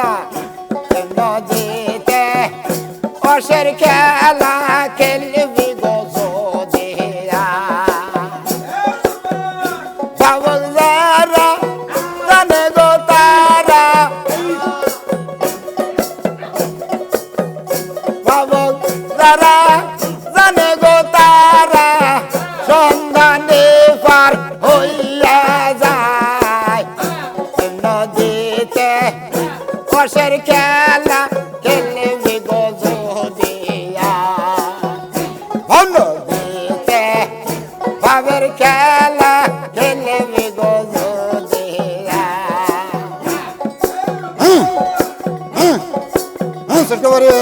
আল্লাহ নদীতে অসের খেলা ಸುಖವರೇ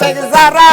আশেক যারা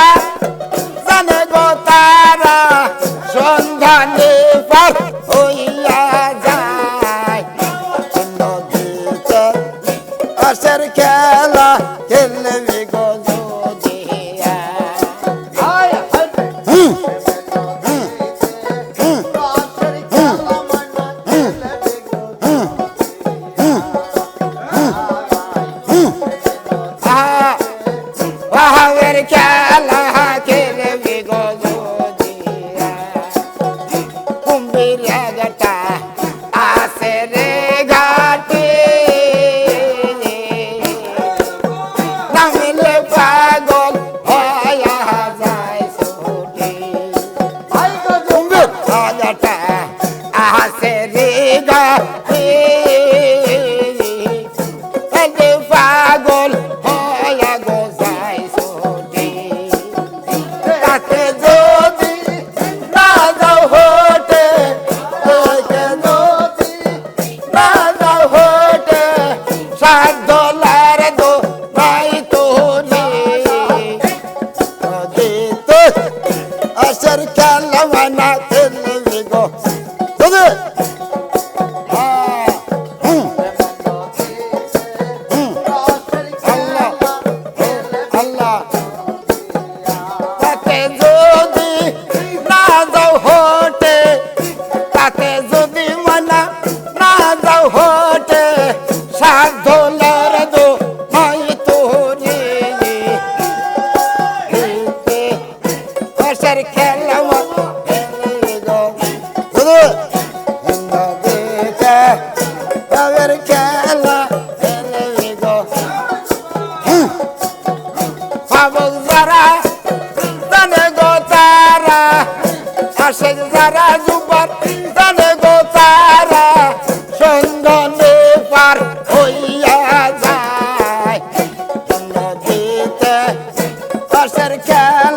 খেলা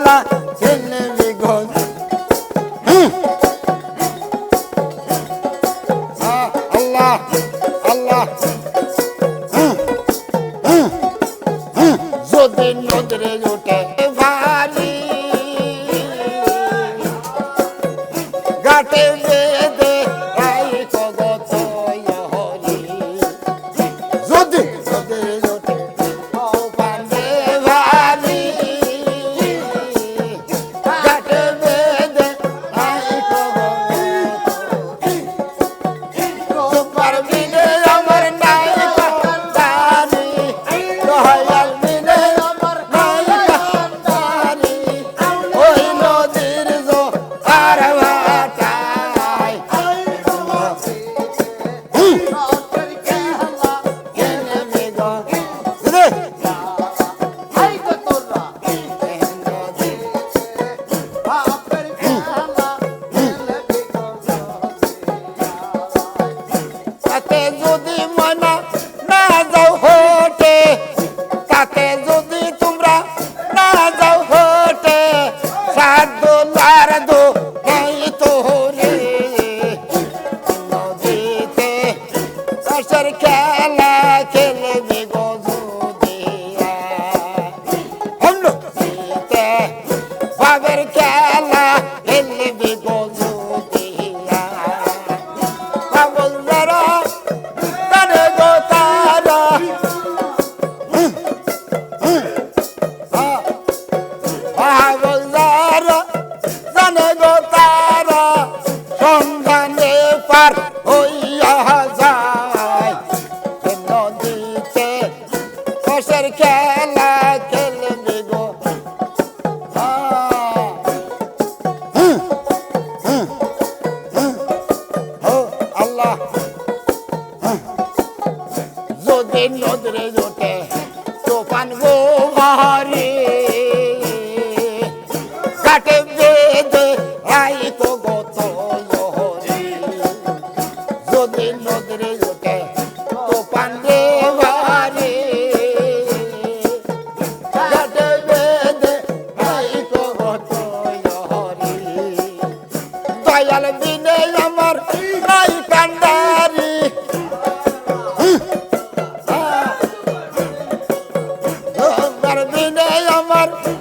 হাতে যদি খেলা খেলবে গো। হ্যাঁ। আল্লাহ। যদি নদরে জোটে তোফান গো ভারে কাটে দে আই Bye.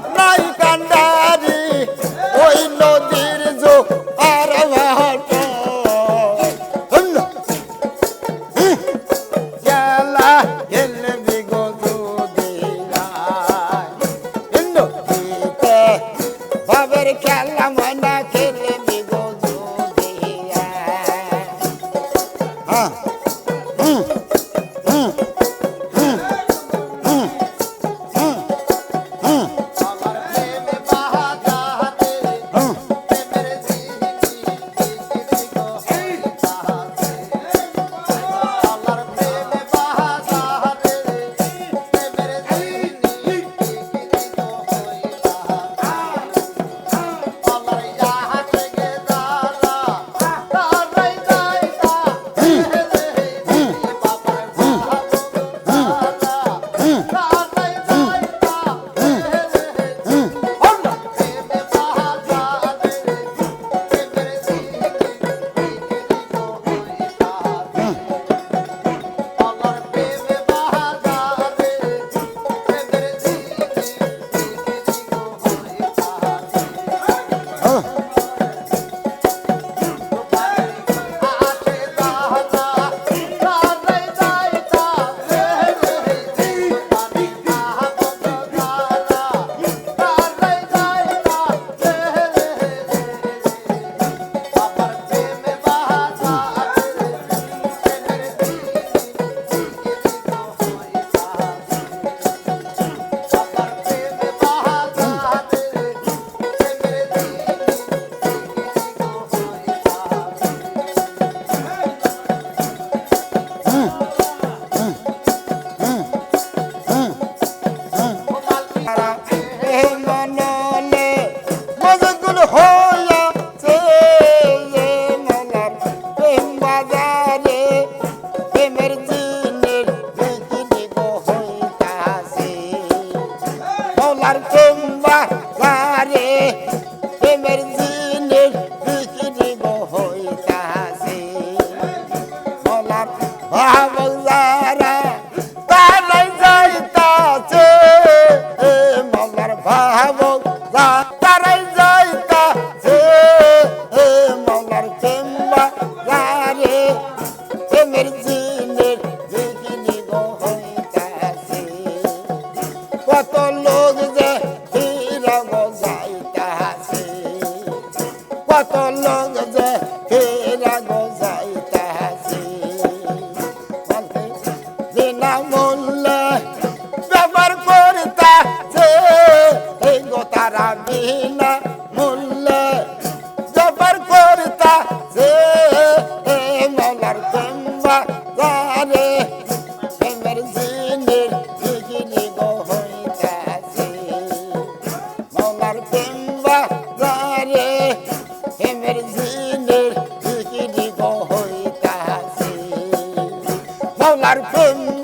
வா வா.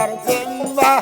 মৌলার বিম্বা